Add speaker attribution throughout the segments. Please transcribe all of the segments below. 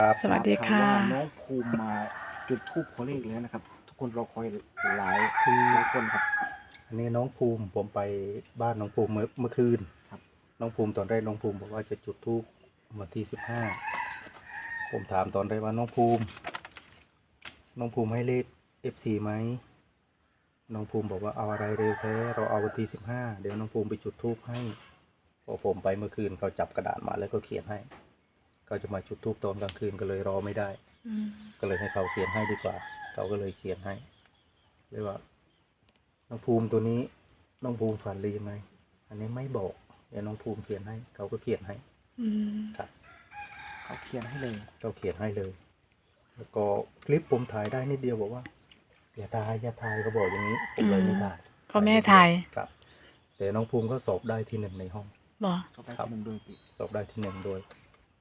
Speaker 1: ครับ
Speaker 2: สวัสดีค่ะ
Speaker 3: ถามว่าน้องภูมิมาจุดทูบขอเลขแล้วนะครับ ทุกคนรอคอยหลายคือหลายคนครับ
Speaker 1: อันนี้น้องภูมิผมไปบ้านน้องภูมิเมื่อเมื่อคืน
Speaker 3: ครับ
Speaker 1: น้องภูมิตอนแรกน้องภูมิบอกว่าจะจุดธูปวันที่สิบห้าผมถามตอนแรกว่าน้องภูมิ น้องภูมิให้เลขเอฟซีไหมน้องภูมิบอกว่าเอาอะไรเร็วแท้เราเอาวันที่สิบห้าเดี๋ยวน้องภูมิไปจุดธูปให้พอผมไปเมื่อคืนเขาจับกระดาษมาแล้วก็เขียนให้ เขาจะมาจุดธูปตอนกลางคืนก็เลยรอไม่ได้
Speaker 2: อืม
Speaker 1: ก็เลยให้เขาเขียนให้ดีกว่า เขาก็เลยเขียนให้เลยว่า น้องภูมิตัวนี้น้องภูมิฝันหรือยังไง อันนี้ไม่บอกเดี๋ยวน้องภูมิเขียนให้ เขาก็เขียนให้
Speaker 2: อืม
Speaker 1: ครับ
Speaker 3: เขาเขียนให้เลย
Speaker 1: เขาเขียนให้เลย แล้วก็คลิปผมถ่ายได้นิดเดียวบอกว่าอย่าถ่ายอย่าถ่ายเขาบอกอย่างนี้ผมเลยไม่ถ่าย
Speaker 2: พ่อแม่ถ่าย
Speaker 1: ครับ แต่น้องภูมิก็สอบได้ที่หนึ่งในห้อง
Speaker 2: บอก
Speaker 3: เขาไป
Speaker 1: ครับ
Speaker 3: หนึ่งโดยปิ
Speaker 1: สอบได้ที่หนึ่งโดย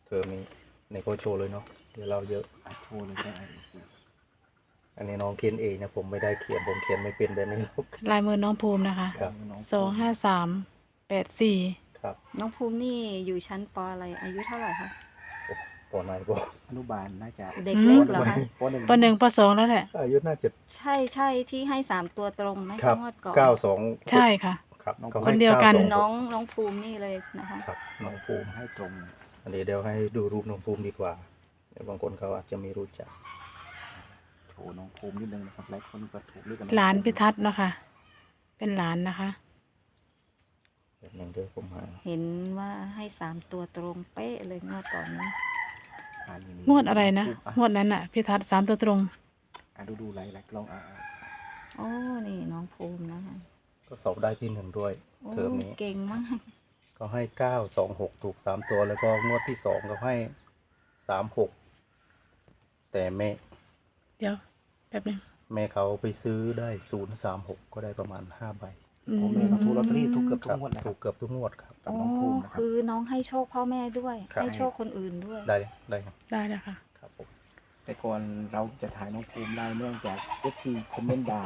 Speaker 1: เทอมนี้ในโคชโชว์เลยเนาะเดี๋ยวเราเยอะ
Speaker 3: อาโชว์เลยก็ได้สิ
Speaker 1: อันนี้น้องเขียนเองนะผมไม่ได้เขียนผมเขียนไม่เป็นแบบนี้ครับ
Speaker 2: ลายมือน้องภูมินะคะ
Speaker 1: ครับ
Speaker 3: น้อง
Speaker 2: สองห้าสามแปดสี่
Speaker 1: ครับ
Speaker 4: น้องภูมินี่อยู่ชั้นปอะไรอายุเท่าไหร่คะ
Speaker 1: ปอไหนบอก
Speaker 3: อนุบาลน่าจะ
Speaker 4: เด็กเล็กเหรอคะ
Speaker 3: ปหนึ่ง
Speaker 2: ปหนึ่งปสองแล้วแหละ
Speaker 1: อายุน่าจะ
Speaker 4: ใช่ใช่ที่ให้สามตัวตรงไหม
Speaker 1: ครับ
Speaker 4: งวดก่อน
Speaker 1: เก้าสอง
Speaker 2: ใช่ค่ะ
Speaker 1: ครับ
Speaker 3: น้อง
Speaker 1: ขา
Speaker 2: คนเดียวกัน
Speaker 1: ให้
Speaker 4: น้อง
Speaker 1: 926
Speaker 4: น้องภูมินี่เลยนะคะ
Speaker 1: ครับน้
Speaker 3: น้
Speaker 1: อ
Speaker 3: องง
Speaker 1: ภู
Speaker 3: ภู
Speaker 1: มิ
Speaker 3: มิให้ตรง
Speaker 1: อั นนี้เดี๋ยวให้ดูรูปน้องภูมิดีกว่าเดี๋ยวบางคนเขาอาจจะไม่รู้จัก
Speaker 3: โชว์น้องภูมินิดนึงนะครับหลายคนก็ถูกเรียกกัน
Speaker 2: หลานพิทัศน์เนาะคะเป็นหลานนะคะ
Speaker 1: เดี๋ยวหนึ่งเดี๋ยวผมหา
Speaker 4: เห็นว่าให้สามตัวตรงเป๊ะเลยงวดก่อนนี้
Speaker 3: อ่านี่
Speaker 2: งวดอะไรนะ
Speaker 3: อ่
Speaker 2: งวดนั้นน่ะพิทัศน์สามตัวตรง
Speaker 3: อะดูดูหลายหลายกล้องอะอะ
Speaker 4: โอ้นี่น้องภูมินะคะ
Speaker 1: ก็สอบได้ที่หนึ่งด้วย
Speaker 4: โอ้
Speaker 1: เทอมนี้
Speaker 4: เก่งมาก
Speaker 1: ก็ให้เก้าสองหกถูกสามตัวแล้วก็งวดที่สองก็ให้สามหกแต่แม่
Speaker 2: เดี๋ยวแป๊บนึง
Speaker 1: แม่เขาไปซื้อได้ศูนย์สามหกก็ได้ประมาณห้าใบ
Speaker 2: อื
Speaker 3: ผมเองก็ถูกลอตเตอรี่ทุกเกือบ
Speaker 1: ค
Speaker 3: ทุก
Speaker 1: รับ
Speaker 3: งวดนะค
Speaker 1: ถู
Speaker 3: รับ
Speaker 1: กเกือบทุกงวดครับ
Speaker 3: กับ
Speaker 4: โอ้
Speaker 3: น้องภูมินะครับ
Speaker 4: คือน้องให้โชคพ่อแม่ด้วย
Speaker 1: ครับ
Speaker 4: ให้โชคคนอื่นด้วย
Speaker 1: ได้ได้ครับ
Speaker 2: ได้แล้วค่ะ
Speaker 1: ครับผม
Speaker 3: แต่ก่อนเราจะถ่ายน้องภูมิได้เนื่องจากเอฟซีคอมเมนต์ด่า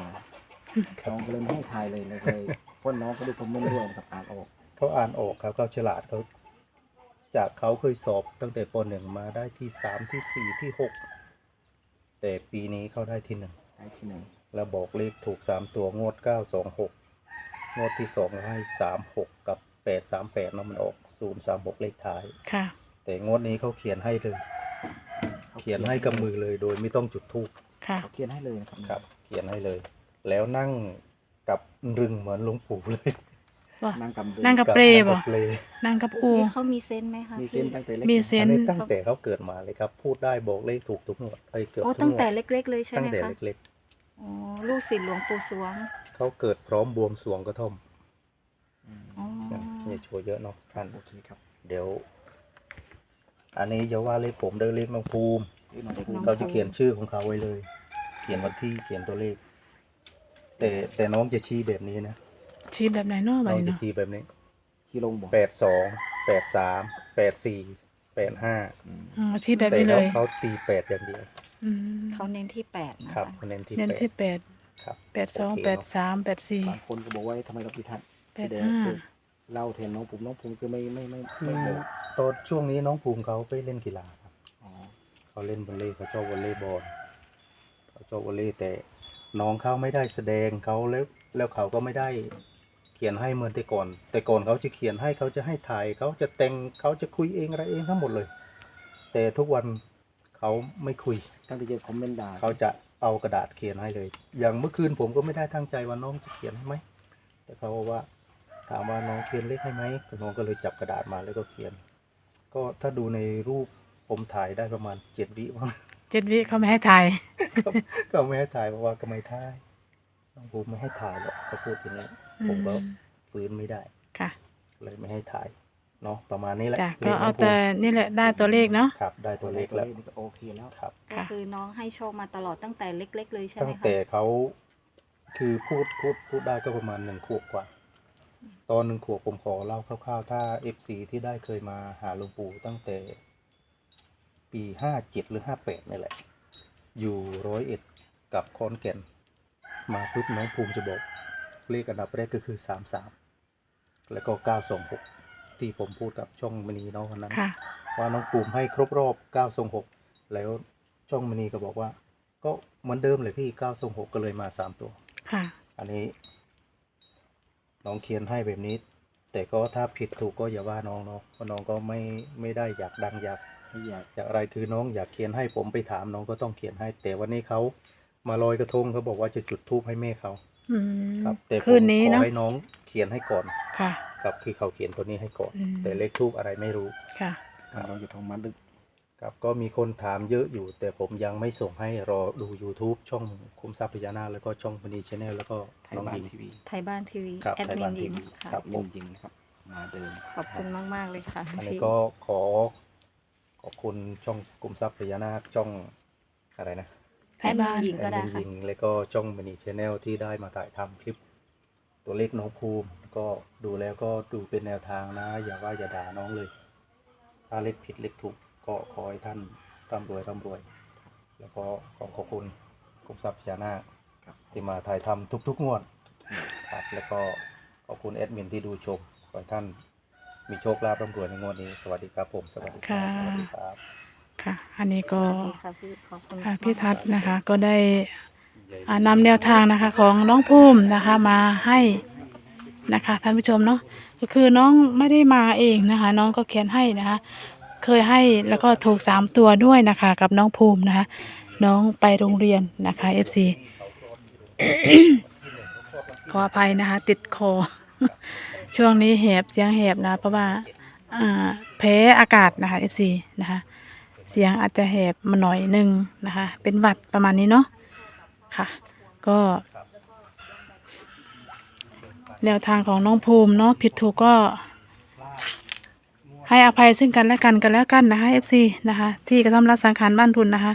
Speaker 1: ครับ
Speaker 3: น้องก็เลยไม่ให้ถ่ายเลยเลยเลยเพราะน้องก็ดูคอมเมนต์ด้วยนะครับอ่านออก
Speaker 1: เขาอ่านออกครับเขาฉลาดเขาจากเขาเคยสอบตั้งแต่ปหนึ่งมาได้ที่สามที่สี่ที่หกแต่ปีนี้เขาได้ที่หนึ่ง
Speaker 3: ได้ที่หนึ่ง
Speaker 1: แล้วบอกเลขถูกสามตัวงวดเก้าสองหกงวดที่สองให้สามหกกับแปดสามแปดเนาะมันออกศูนย์สามหกเลขท้าย
Speaker 2: ค่ะ
Speaker 1: แต่งวดนี้เขาเขียนให้เลย เขียนให้กับมือเลยโดยไม่ต้องจุดธูป
Speaker 2: ค่ะ
Speaker 3: เขาเขียนให้เลยนะครับ
Speaker 1: ครับ เขียนให้เลย แล้วนั่งกับรึงเหมือนหลวงปู่เลย
Speaker 2: ว่า
Speaker 3: นั่งกับ
Speaker 2: นั่งกับ เปรบ่
Speaker 1: นั่งกับเปร
Speaker 2: นั่งกับอู
Speaker 4: พี่เขามีเซนส์ไหมคะ
Speaker 3: มี
Speaker 4: พี่
Speaker 3: เส้นตั้งแต่เล็ก
Speaker 2: มี
Speaker 3: นะ
Speaker 2: เส้
Speaker 1: อั
Speaker 2: น
Speaker 1: นนี้ตั้งแต่เขาเกิดมาเลยครับ พูดได้บอกเลขถูกทุกงวดไอ้ยเกือบ
Speaker 4: โอ้
Speaker 1: ทุก
Speaker 4: ตั้ง
Speaker 1: งว
Speaker 4: แต่
Speaker 1: ด
Speaker 4: เล็ก ๆ เลยใช่
Speaker 1: ตั้
Speaker 4: ไห
Speaker 1: ง
Speaker 4: ม
Speaker 1: แต่
Speaker 4: คะ
Speaker 1: เล็ก
Speaker 4: อ๋อลูกศิษย์หลวงปู่สวง
Speaker 1: ๆเขาเกิดพร้อมบวงสรวงกระท่อม
Speaker 3: อืม
Speaker 4: อ๋อ
Speaker 1: อย่าโชว์เยอะเนาะท่าน
Speaker 3: โอเคครับ
Speaker 1: เดี๋ยว อันนี้อย่าว่าเลขผมเดินเลขน้องภูมิ
Speaker 3: ที่น้องภูมิ
Speaker 1: เขาจะเขียนชื่อของเขาไว้เลย เขียนวันที่เขียนตัวเลข แต่แต่น้องจะชี้แบบนี้นะ
Speaker 2: ชี้แบบไหนเนาะใบ
Speaker 1: น้องจะ
Speaker 2: เนาะ
Speaker 1: ชี้แบบนี้
Speaker 3: ที่ลงบอก
Speaker 1: แปดสองแปดสามแปดสี่แปดห้า
Speaker 3: อืม
Speaker 2: อ๋อชี้แบบ
Speaker 1: แต่
Speaker 2: นี้เล
Speaker 1: เขา
Speaker 2: ย
Speaker 1: เขาตีแปดอย่างเดียว
Speaker 2: อืม
Speaker 4: เขาเน้นที่แปดนะ
Speaker 1: ครั
Speaker 4: คะ
Speaker 1: บเขาเน้นที่
Speaker 2: เน้น
Speaker 1: แปด
Speaker 2: ที่แปด
Speaker 1: ครับ
Speaker 2: แปดสอง
Speaker 1: โเค
Speaker 2: แปด
Speaker 1: เนาะ
Speaker 2: สามแปดสี่
Speaker 3: บางคนก็บอกว่าทำไมเราพิทัศน์
Speaker 2: แป
Speaker 3: แส
Speaker 2: ด
Speaker 3: ดง
Speaker 2: ห้า
Speaker 3: คือเล่าแทนน้องภูมิน้องภูมิคือไม่ไม่ไม่
Speaker 1: อื
Speaker 3: ไม่
Speaker 1: ม
Speaker 3: บอก
Speaker 1: ตอนช่วงนี้น้องภูมิเขาไปเล่นกีฬาครับ
Speaker 3: อ๋อ
Speaker 1: เขาเล่นวอลเลย์เขาชอบวอลเลย์บอลเขาชอบวอลเลย์แต่น้องเขาไม่ได้แสดงเขาแล้วแล้วเขาก็ไม่ได้เขียนให้เหมือนแต่ก่อน แต่ก่อนเขาจะเขียนให้เขาจะให้ถ่ายเขาจะแต่งเขาจะคุยเองอะไรเองทั้งหมดเลย แต่ทุกวันเขาไม่คุย
Speaker 3: ตั้งแต่เจอคอมเมนต์ด่า
Speaker 1: เขาจะเอากระดาษเขียนให้เลย อย่างเมื่อคืนผมก็ไม่ได้ตั้งใจว่าน้องจะเขียนให้ไหมแต่เขาบอกว่าถามว่าน้องเขียนเลขให้ไหมน้องก็เลยจับกระดาษมาแล้วก็เขียน ก็ถ้าดูในรูปผมถ่ายได้ประมาณเจ็ดวิมั้ง
Speaker 2: เจ็ดวิเขาไม่ให้ถ่าย
Speaker 1: ก็ไม่ให้ถ่ายเพราะว่าก็ไม่ถ่าย น้องภูมิไม่ให้ถ่ายหรอกเขาพูดอย่างนี้ผมก็
Speaker 2: อืม
Speaker 1: ฟื้นไม่ได้
Speaker 2: ค่ะ
Speaker 1: เลยไม่ให้ถ่ายเนาะประมาณนี้แหละ
Speaker 2: จ้ะ
Speaker 1: ล
Speaker 2: ก็
Speaker 1: ข
Speaker 2: เอา
Speaker 1: น้งภู
Speaker 2: แต่
Speaker 1: มิ
Speaker 2: นี่แหละได้ตัวเลขเนาะ
Speaker 1: ครับ ได้ตัวเลขแล้ว
Speaker 3: นี่ก็โอเคแล้ว
Speaker 1: ครับ
Speaker 4: ก็
Speaker 2: ค่ะ
Speaker 4: คือน้องให้โชคมาตลอดตั้งแต่เล็ก ๆ เลยใช่ไห
Speaker 1: ตั้
Speaker 4: ม
Speaker 1: ง
Speaker 4: คะ
Speaker 1: แต่เขาคือพูดพูดพูดได้ก็ประมาณหนึ่งขวบกว่า ตอนหนึ่งขวบผมขอเล่าคร่าวๆ ถ้าเอฟซีที่ได้เคยมาหาหลวงปู่ตั้งแต่ ปีห้าเจ็ดหรือห้าแปดนี่แหละ อยู่ร้อยเอ็ดกับคอนแก่น มาปุ๊บน้องภูมิจะบอกเลขอันดับแรกก็คือสามสามแล้วก็เก้าสองหกที่ผมพูดกับช่องมณีน้องคนนั้น
Speaker 2: ค่ะ
Speaker 1: ว่าน้องภูมิให้ครบรอบ9ทรง6แล้วช่องมณีก็บอกว่า ก็เหมือนเดิมเลยพี่เก้าทรงหกก็เลยมาสามตัว
Speaker 2: ค่ะ
Speaker 1: อันนี้ น้องเขียนให้แบบนี้ แต่ก็ถ้าผิดถูกก็อย่าว่าน้องเนาะเพราะน้องก็ไม่ไม่ได้อยากดังอยาก
Speaker 3: ไม่อยาก
Speaker 1: อยากอะไรคือน้องอยากเขียนให้ผมไปถามน้องก็ต้องเขียนให้ แต่วันนี้เขา มาลอยกระทงเขาบอกว่าจะจุดธูปให้แม่เขา
Speaker 2: อืม
Speaker 1: ครับ แต่ผม
Speaker 2: คืนนี้
Speaker 1: ขอ
Speaker 2: เนาะ
Speaker 1: ให้น้องเขียนให้ก่อน
Speaker 2: ค่ะ
Speaker 1: ครับคือเขาเขียนตัวนี้ให้ก่อน
Speaker 2: อืม
Speaker 1: แต่เลขทูปอะไรไม่รู้
Speaker 2: ค่ะ
Speaker 3: เราจะทองมาดึก
Speaker 1: ครับก็มีคนถามเยอะอยู่ แต่ผมยังไม่ส่งให้รอดู YouTube ช่องคุมทรัพย์พญานาคแล้วก็ช่องมณีชาแนลแล้วก็
Speaker 3: ไทย
Speaker 1: น้อง
Speaker 3: บ้า
Speaker 1: ห
Speaker 3: น
Speaker 1: ญิง
Speaker 3: ทีวี
Speaker 4: ไทยบ้านทีวี
Speaker 1: ครับ
Speaker 4: แอด
Speaker 1: ไทย
Speaker 4: มิ
Speaker 1: บ้าน
Speaker 4: นหญิง
Speaker 1: ทีวี
Speaker 4: ค่ะ
Speaker 1: ครับ
Speaker 3: ลุงจริงนะครับ มาเดิน
Speaker 4: ขอบคุณมากๆเลยค่ะ
Speaker 1: อันนี้
Speaker 4: ที่
Speaker 1: ก็ขอขอบคุณช่องคุมทรัพย์พญานาคช่องอะไรนะ
Speaker 4: แอดมินหญิงก็
Speaker 1: แอ
Speaker 4: ได้
Speaker 1: มิน
Speaker 4: ค่ะ
Speaker 1: ยิงแล้วก็ช่องมณีชาแนลที่ได้มาถ่ายทำคลิป ตัวเลขน้องภูมิก็ดูแล้วก็ดูเป็นแนวทางนะ อย่าว่าอย่าด่าน้องเลย ถ้าเลขผิดเลขถูกก็ขอให้ท่านร่ำรวยร่ำรวย แล้วก็ขอขอบคุณคุมทรัพย์พญานาค
Speaker 3: ครับ
Speaker 1: ที่มาถ่ายทำทุกๆงวดครับแล้วก็ขอบคุณแอดมินที่ดูชมขอให้ท่านมีโชคลาภร่ำรวยในงวดนี้ สวัสดีครับผมสวัสดีครับ
Speaker 2: ค่ะ
Speaker 1: สวัสดีครับ
Speaker 2: ค่ะ อันนี้ก็
Speaker 4: ขอบคุณค่ะพี่ขอบคุณ
Speaker 2: ค่ะ
Speaker 4: มากๆ
Speaker 2: พี่ทัศน์นะคะ ก็ได้อ่านำแนวทางนะคะ ของน้องภูมินะคะมาให้นะคะท่านผู้ชมเนาะก็คือน้องไม่ได้มาเองนะคะ น้องก็เขียนให้นะคะ เคยให้แล้วก็ถูกสามตัวด้วยนะคะ กับน้องภูมินะคะ น้องไปโรงเรียนนะคะ FC ขออภัยนะคะ ติดคอ ช่วงนี้แหบเสียงแหบนะเพราะว่าอ่าแพ้อากาศนะคะ FC นะคะ เสียงอาจจะแหบมาหน่อยหนึงนะคะ เป็นหวัดประมาณนี้เนาะค่ะ ก็แนวทางของน้องภูมิเนาะผิดถูกก็ให้อภัยซึ่งกันและกันกันแล้วกันนะคะ FC นะคะ ที่กระทำรัสังขารบ้านทุนนะคะ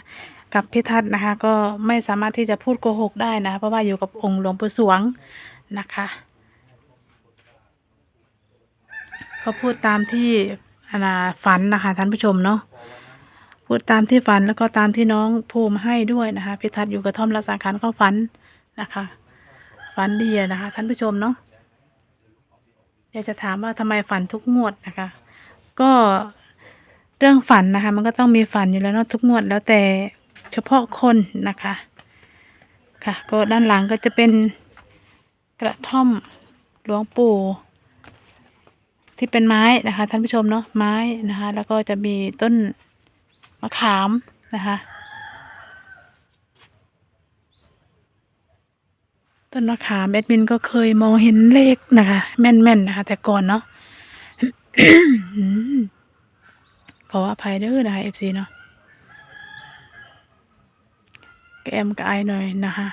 Speaker 2: กับพิทัศน์นะคะ ก็ไม่สามารถที่จะพูดโกหกได้นะะเพราะว่าอยู่กับองค์หลวงปู่สวงนะคะก็พูดตามที่อนาฝันนะคะท่านผู้ชมเนาะ พูดตามที่ฝันแล้วก็ตามที่น้องภูมิให้ด้วยนะคะพิทัศน์อยู่กระท่อมละสังขารก็ฝันนะคะ ฝันดีนะคะ ท่านผู้ชมเนาะอยากจะถามว่าทำไมฝันทุกงวดนะคะ ก็เรื่องฝันนะคะ มันก็ต้องมีฝันอยู่แล้วเนาะทุกงวดแล้วแต่เฉพาะคนนะคะ ค่ะ ก็ด้านหลังก็จะเป็นกระท่อมหลวงปู่ที่เป็นไม้นะคะ ท่านผู้ชมเนาะไม้นะคะ แล้วก็จะมีต้น มะขามนะคะ ต้นมะขามแอดมินก็เคยมองเห็นเลขนะคะ แม่นๆนะคะ แต่ก่อนเนาะขออภัยเด้อนะคะเอฟซีเนาะแกมกับไอหน่อยนะคะ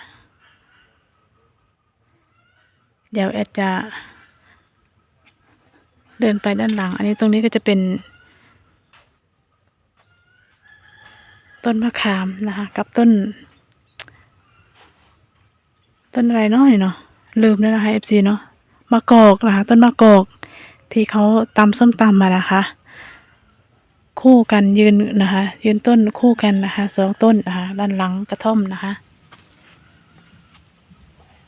Speaker 2: เดี๋ยวแอดจะเดินไปด้านหลัง อันนี้ตรงนี้ก็จะเป็น ต้นมะขามนะคะ กับต้น ต้นอะไรเนาะเนาะลืมแล้วนะคะ FC เนาะมะกอกนะคะ ต้นมะกอกที่เขาตำส้มตำมานะคะ คู่กันยืนนะคะ ยืนต้นคู่กันนะคะสองต้นนะคะด้านหลังกระท่อมนะคะ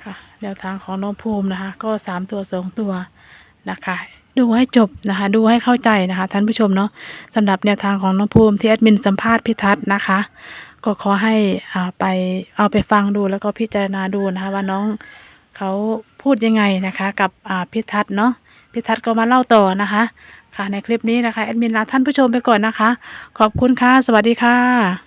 Speaker 2: ค่ะแนวทางของน้องภูมินะคะ ก็สามตัวสองตัวนะคะ ดูให้จบนะคะ ดูให้เข้าใจนะคะ ท่านผู้ชมเนาะสำหรับแนวทางของน้องภูมิที่แอดมินสัมภาษณ์พิทัศน์นะคะ ก็ขอให้อ่าไปเอาไปฟังดูแล้วก็พิจารณาดูนะคะว่าน้องเขาพูดยังไงนะคะ กับอ่าพิทัศน์เนาะพิทัศน์ก็มาเล่าต่อนะคะ ค่ะในคลิปนี้นะคะแอดมินลาท่านผู้ชมไปก่อนนะคะ ขอบคุณค่ะ สวัสดีค่ะ